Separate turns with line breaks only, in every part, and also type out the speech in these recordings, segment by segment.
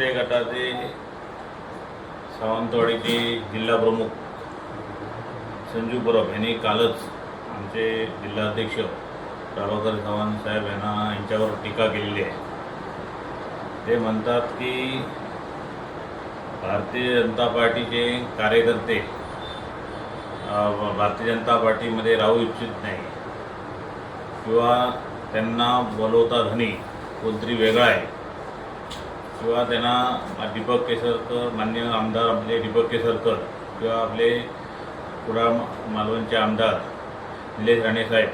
नेते गटाचे सावंतवाडीचे जिल्हा प्रमुख संजू परब यांनी कालच आमचे जिल्हाध्यक्ष प्रभाकर चव्हाण साहेब यांना यांच्यावर टीका केलेली आहे. ते म्हणतात की भारतीय जनता पार्टीचे कार्यकर्ते भारतीय जनता पार्टीमध्ये राहू इच्छित नाही किंवा त्यांना बोलवता धनी कोणतरी वेगळा आहे. किंवा त्यांना दीपक केसरकर मान्य आमदार आपले दीपक केसरकर किंवा आपले कुडाळ मालवणचे आमदार निलेश राणेसाहेब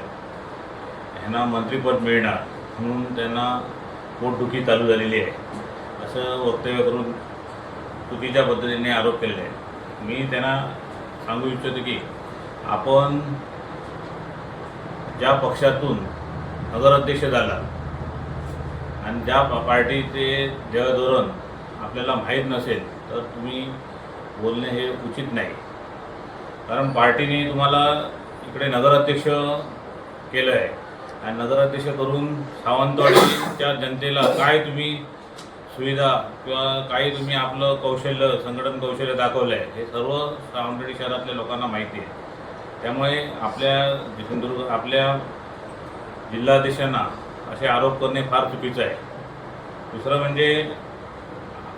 ह्यांना मंत्रिपद मिळणार म्हणून त्यांना पोटदुखी चालू झालेली आहे. असं वक्तव्य करून चुकीच्या पद्धतीने आरोप केलेले आहे मी त्यांना सांगू इच्छितो की आपण ज्या पक्षातून नगराध्यक्ष झाला आणि ज्या पार्टीचे जयधोरण आपल्याला माहीत नसेल तर तुम्ही बोलणे हे उचित नाही. कारण पार्टीने तुम्हाला इकडे नगराध्यक्ष केलं आहे आणि नगराध्यक्ष करून सावंतवाडीच्या जनतेला काय तुम्ही सुविधा किंवा काही तुम्ही आपलं कौशल्य संघटन कौशल्य दाखवलं आहे हे सर्व सावंतवाडी शहरातल्या लोकांना माहिती आहे. त्यामुळे आपल्या सिंधुदुर्ग आपल्या जिल्हाध्यक्षांना असे आरोप करणे फार चुकीचं आहे. दुसरं म्हणजे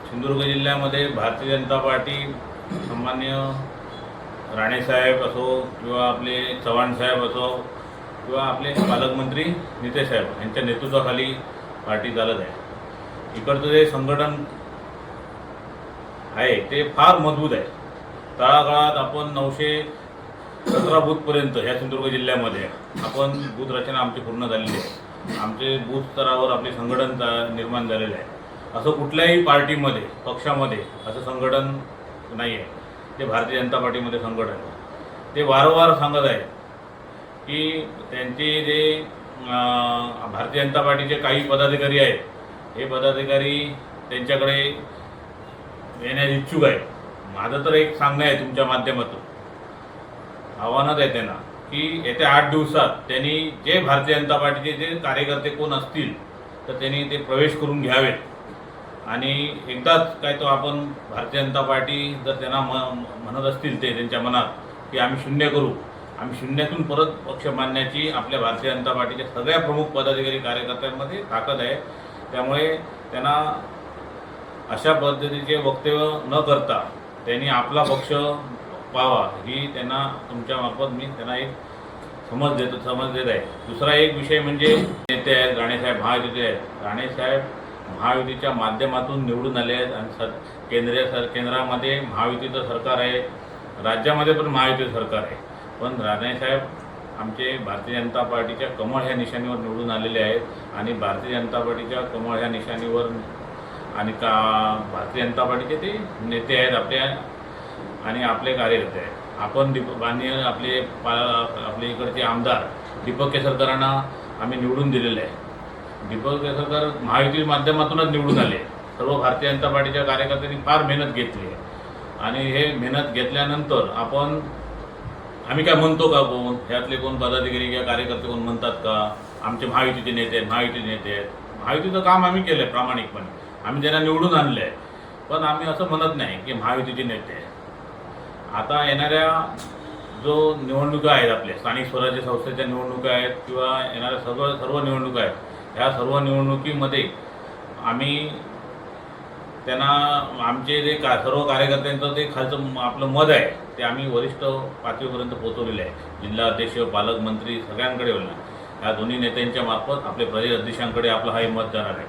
सिंधुदुर्ग जिल्ह्यामध्ये भारतीय जनता पार्टी सामान्य राणेसाहेब असो किंवा आपले चव्हाण साहेब असो किंवा आपले पालकमंत्री नितेश साहेब यांच्या नेतृत्वाखाली पार्टी चालत आहे. इकडचं जे संघटन आहे ते फार मजबूत आहे. तळागाळात आपण नऊशे सतरा बूथपर्यंत ह्या सिंधुदुर्ग जिल्ह्यामध्ये आपण बूथ रचना आमची पूर्ण झालेली आहे. आमचे बूथ स्तरावर आपले संघटन निर्माण झालेलं आहे. असं कुठल्याही पार्टीमध्ये पक्षामध्ये असं संघटन नाही आहे. ते भारतीय जनता पार्टीमध्ये संघटन आहे. ते वारंवार सांगत आहे की त्यांचे जे भारतीय जनता पार्टीचे काही पदाधिकारी आहेत हे पदाधिकारी त्यांच्याकडे येण्यास इच्छुक आहे माझं तर एक सांगणं आहे तुमच्या माध्यमातून. आव्हानच आहे त्यांना. की येत्या आठ दिवसात त्यांनी जे भारतीय जनता पार्टीचे जे कार्यकर्ते कोण असतील तर त्यांनी ते प्रवेश करून घ्यावेत. आणि एकदाच काय तो आपण भारतीय जनता पार्टी जर त्यांना म म्हणत असतील ते त्यांच्या मनात की आम्ही शून्य करू आम्ही शून्यातून परत पक्ष मांडण्याची आपल्या भारतीय जनता पार्टीच्या सगळ्या प्रमुख पदाधिकारी कार्यकर्त्यांमध्ये ताकद आहे. त्यामुळे त्यांना अशा पद्धतीचे वक्तव्य न करता त्यांनी आपला पक्ष पावा ही त्यांना तुमच्या मार्फत मी त्यांना एक समज देतो समज देत आहे. दुसरा एक विषय म्हणजे नेते आहेत राणेसाहेब महायुतीचे आहेत. राणेसाहेब महायुतीच्या माध्यमातून निवडून आले आहेत आणि सर केंद्रीय सर केंद्रामध्ये महायुतीचं सरकार आहे राज्यामध्ये पण महायुतीचं सरकार आहे. पण राणेसाहेब आमचे भारतीय जनता पार्टीच्या कमळ ह्या निशाणीवर निवडून आलेले आहेत आणि भारतीय जनता पार्टीच्या कमळ ह्या निशाणीवर आणि का भारतीय जनता पार्टीचे ते नेते आहेत आपल्या आणि आपले कार्यकर्ते. आहेत आपण दीप माननीय आपले पा आपले इकडचे आमदार दीपक केसरकरांना आम्ही निवडून दिलेले आहे. दीपक केसरकर महायुती माध्यमातूनच निवडून आले. सर्व भारतीय जनता पार्टीच्या कार्यकर्त्यांनी फार मेहनत घेतली आहे. आणि हे मेहनत घेतल्यानंतर आपण आम्ही काय म्हणतो का कोण? ह्यातले कोण पदाधिकारी किंवा कार्यकर्ते कोण म्हणतात का? आमचे महायुतीचे नेते आहेत महायुतीचे नेते आहेत. महायुतीचं काम आम्ही केलं आहे प्रामाणिकपणे. आम्ही त्यांना निवडून आणलं आहे पण आम्ही असं म्हणत नाही की महायुतीचे नेते आहेत. आता येणाऱ्या जो निवडणुका आहेत आपल्या स्थानिक स्वराज्य संस्थेच्या निवडणुका आहेत किंवा येणाऱ्या सर्व सर्व निवडणुका आहेत ह्या सर्व निवडणुकीमध्ये आम्ही त्यांना आमचे जे का सर्व कार्यकर्त्यांचं ते खालचं म- आपलं मत आहे ते आम्ही वरिष्ठ पातळीपर्यंत पोहोचवलेले आहे. जिल्हा अध्यक्ष पालकमंत्री सगळ्यांकडे बोलणार या दोन्ही नेत्यांच्या मार्फत आपले प्रदेश अध्यक्षांकडे आपलं हा मत जाणार आहे.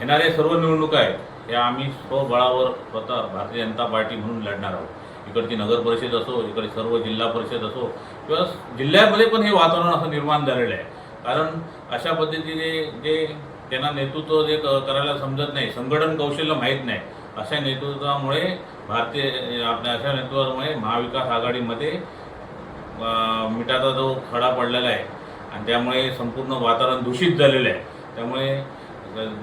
येणारे सर्व निवडणुका आहेत त्या आम्ही स्वबळावर स्वतः भारतीय जनता पार्टी म्हणून लढणार आहोत. इकडची नगर परिषद असो इकडे सर्व जिल्हा परिषद असो किंवा जिल्ह्यामध्ये पण हे वातावरण असं निर्माण झालेलं आहे. कारण अशा पद्धतीने जे त्यांना नेतृत्व जे क- करायला समजत नाही संघटन कौशल्य माहीत नाही अशा नेतृत्वामुळे भारतीय आपल्या अशा नेतृत्वामुळे महाविकास आघाडीमध्ये मिठाचा जो खडा पडलेला आहे आणि त्यामुळे संपूर्ण वातावरण दूषित झालेलं आहे. त्यामुळे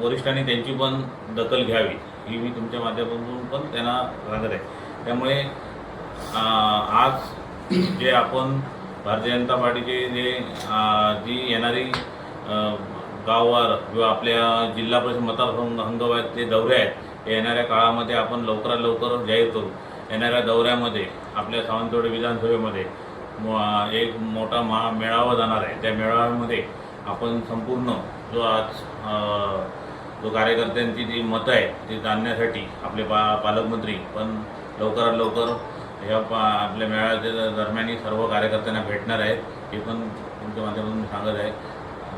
वरिष्ठांनी त्यांची पण दखल घ्यावी ही मी तुमच्या माध्यमातून पण त्यांना सांगत आहे. त्यामुळे आज जे आपण भारतीय जनता पार्टीचे जे जी येणारी अं, गाववार किंवा आपल्या जिल्हा परिषद मतदारसंघ आहेत ते दौरे आहेत येणाऱ्या काळामध्ये आपण लवकरात लवकर जाहीर करू. येणाऱ्या दौऱ्यामध्ये आपल्या सावंतवाडी विधानसभेमध्ये म- एक मोठा महा मेळावा जाणार आहे. त्या मेळाव्यामध्ये आपण संपूर्ण जो आज जो कार्यकर्त्यांची जी मतं आहे ती जाणण्यासाठी आपले पा पालकमंत्री पण लवकरात लवकर ह्या आपल्या मेळाव्याच्या दरम्यान सर्व कार्यकर्त्यांना भेटणार आहेत. हे पण तुमच्या माध्यमातून सांगत आहे.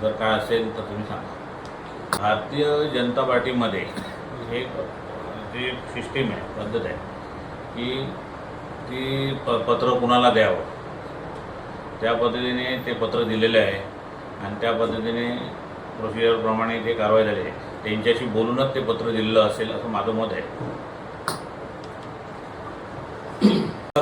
जर काय असेल तर तुम्ही सांगा. भारतीय जनता पार्टीमध्ये एक जी सिस्टीम आहे पद्धत आहे की ती प पत्र कुणाला द्यावं? त्या पद्धतीने ते पत्र दिलेलं आहे. आणि त्या पद्धतीने प्रोसिजरप्रमाणे ते कारवाई झाली आहे त्यांच्याशी बोलूनच ते पत्र दिलेलं असेल असं माझं मत आहे.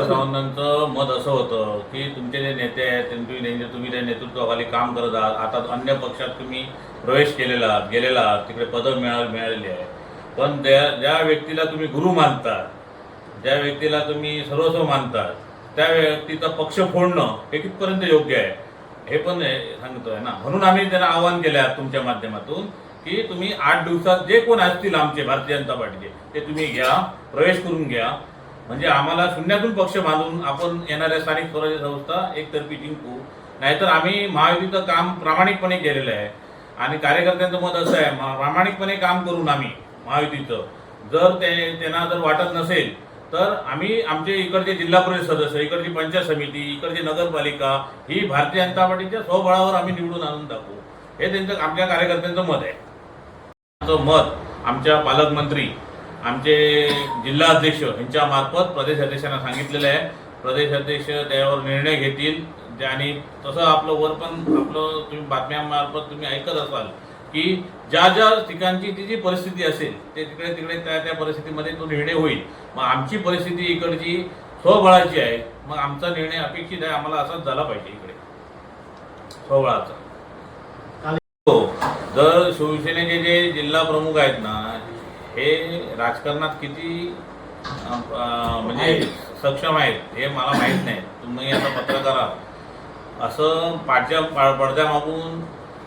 सावंतांचं मत असं होतं की तुमचे जे नेते आहेत तुम्ही त्यांचे तुम्ही त्या नेतृत्वाखाली काम करत आहात आता अन्य पक्षात तुम्ही प्रवेश केलेला आहात गेलेला आहात तिकडे पदं मिळा मिळालेली आहे पण त्या ज्या व्यक्तीला तुम्ही गुरु मानता ज्या व्यक्तीला तुम्ही सर्वस्व मानतात त्या व्यक्तीचा पक्ष फोडणं हे कितपर्यंत योग्य आहे? हे पण हे सांगतोय ना. म्हणून आम्ही त्यांना आवाहन केलं आहे तुमच्या माध्यमातून की तुम्ही आठ दिवसात जे कोण असतील आमचे भारतीय जनता पार्टीचे ते तुम्ही घ्या प्रवेश करून घ्या. म्हणजे आम्हाला शून्यातून पक्ष बांधून आपण येणाऱ्या स्थानिक स्वराज्य संस्था एकतर्फी जिंकू. नाहीतर आम्ही महायुतीचं काम प्रामाणिकपणे केलेलं आहे. आणि कार्यकर्त्यांचं मत असं आहे प्रामाणिकपणे काम करून आम्ही महायुतीचं. जर ते त्यांना जर वाटत नसेल तर आम्ही आमचे इकडचे जिल्हा परिषद सदस्य इकडची पंचायत समिती इकडची नगरपालिका ही भारतीय जनता पार्टीच्या स्वबळावर आम्ही निवडून आणून टाकू. हे त्यांचं आमच्या कार्यकर्त्यांचं मत आहे. आमचं मत आमच्या पालकमंत्री आमचे जिल्हा अध्यक्ष यांच्या मार्फत प्रदेश अध्यक्षांना सांगितलेलं आहे. प्रदेश अध्यक्ष त्यावर निर्णय घेतील. आणि तसं आपलं वर पण आपलं तुम्ही बातम्यांमार्फत तुम्ही ऐकत असाल की ज्या ज्या ठिकाणची ती जी परिस्थिती असेल ते तिकडे तिकडे त्या त्या परिस्थितीमध्ये तो निर्णय होईल. मग आमची परिस्थिती इकडची स्वबळाची आहे. मग आमचा निर्णय अपेक्षित आहे. आम्हाला असाच झाला पाहिजे इकडे. स्वबळाचा. हो. जर शिवसेनेचे जे जिल्हा प्रमुख आहेत ना हे राजकारणात किती म्हणजे सक्षम आहेत हे मला माहीत नाही. तुम्ही आता पत्रकार. आहात असं पाठच्या पा- पडद्यामागून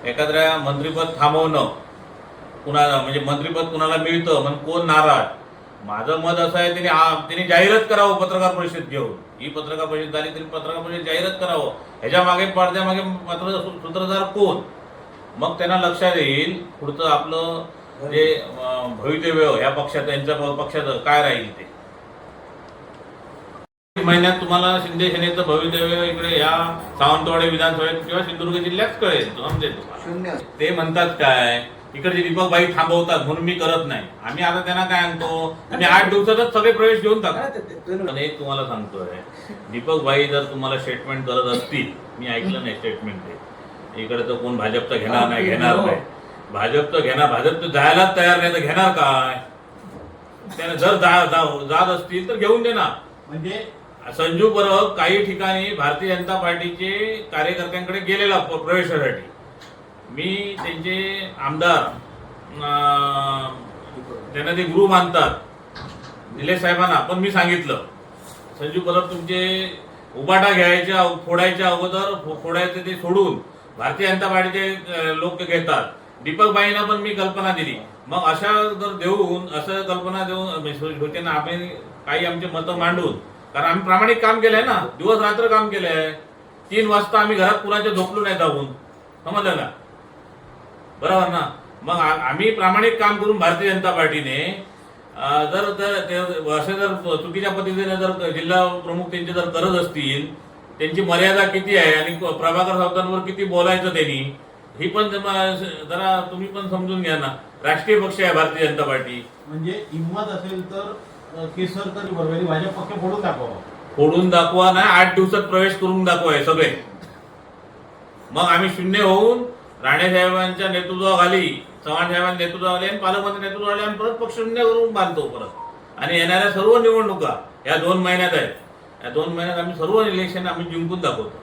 एखाद्या मंत्रीपद थांबवणं कुणाला म्हणजे मंत्रीपद कुणाला मिळतं मग कोण नाराज? माझं मत असं आहे त्यांनी त्यांनी जाहीरच करावं पत्रकार परिषद घेऊन. ही पत्रकार परिषद झाली तरी पत्रकार परिषद जाहीरच करावं. ह्याच्या मागे पडद्यामागे मात्र सूत्रधार कोण? मग त्यांना लक्षात येईल पुढचं आपलं जे अं, भवितव्य या पक्षाचं यांच्या पक्षाचं काय राहील ते? महिन्यात तुम्हाला शिंदे सेनेचं भवितव्य इकडे या सावंतवाडी विधानसभेत किंवा सिंधुदुर्ग जिल्ह्यात कळेल समजेल ते म्हणतात काय इकडचे दीपकबाई थांबवतात म्हणून मी करत नाही. आम्ही आता त्यांना काय आणतो? तुम्ही आठ दिवसातच सगळे प्रवेश घेऊन टाका. पण एक तुम्हाला सांगतोय दीपकबाई जर तुम्हाला स्टेटमेंट करत असतील मी ऐकलं नाही स्टेटमेंट ते. इकडे तर कोण भाजपचं घेणार नाही घेणार नाही. भाजपचं घेणार भाजप तर जायलाच तयार नाही तर घेणार काय? त्याने जर जात असतील तर घेऊन दे ना
म्हणजे?
संजू परब काही ठिकाणी भारतीय जनता पार्टीचे कार्यकर्त्यांकडे गेलेला प्रवेशासाठी. मी त्यांचे आमदार त्यांना ते गुरु मानतात निलेश साहेबांना पण मी सांगितलं. संजू परब तुमचे उबाटा घ्यायच्या फोडायच्या अगोदर फोडायचे ते सोडून भारतीय जनता पार्टीचे लोक घेतात. दीपक बाईंना पण मी कल्पना दिली. मग अशा जर देऊन असं कल्पना देऊन शिवसेना आम्ही काही आमचे मतं मांडून कारण आम्ही प्रामाणिक काम केलंय ना दिवस रात्र काम केलंय. तीन वाजता आम्ही घरात कुणाच्या झोपलो नाही जाऊन. समजलं? ना बरोबर ना? मग आम्ही प्रामाणिक काम करून भारतीय जनता पार्टीने जर ते- असे जर चुकीच्या पद्धतीने जर जिल्हा प्रमुख त्यांचे जर करत असतील त्यांची मर्यादा किती आहे आणि प्रभाकर सावंतांवर किती बोलायचं त्यांनी ही पण जरा तुम्ही पण समजून घ्या ना. राष्ट्रीय पक्ष आहे भारतीय जनता पार्टी.
म्हणजे हिंमत असेल तर केसर तरी बरोबर भाजप पक्ष फोडून दाखवा
फोडून दाखवा ना. आठ दिवसात प्रवेश करून दाखवा हे सगळे. मग आम्ही शून्य होऊन राणे साहेबांच्या नेतृत्वाखाली चव्हाण साहेबांच्या नेतृत्वाखाली आणि पालकमंत्री नेतृत्वाखाली आम्ही परत पक्ष शून्य करून बांधतो परत. आणि येणाऱ्या सर्व निवडणुका या दोन महिन्यात आहेत. या दोन महिन्यात आम्ही सर्व इलेक्शन आम्ही जिंकून दाखवतो.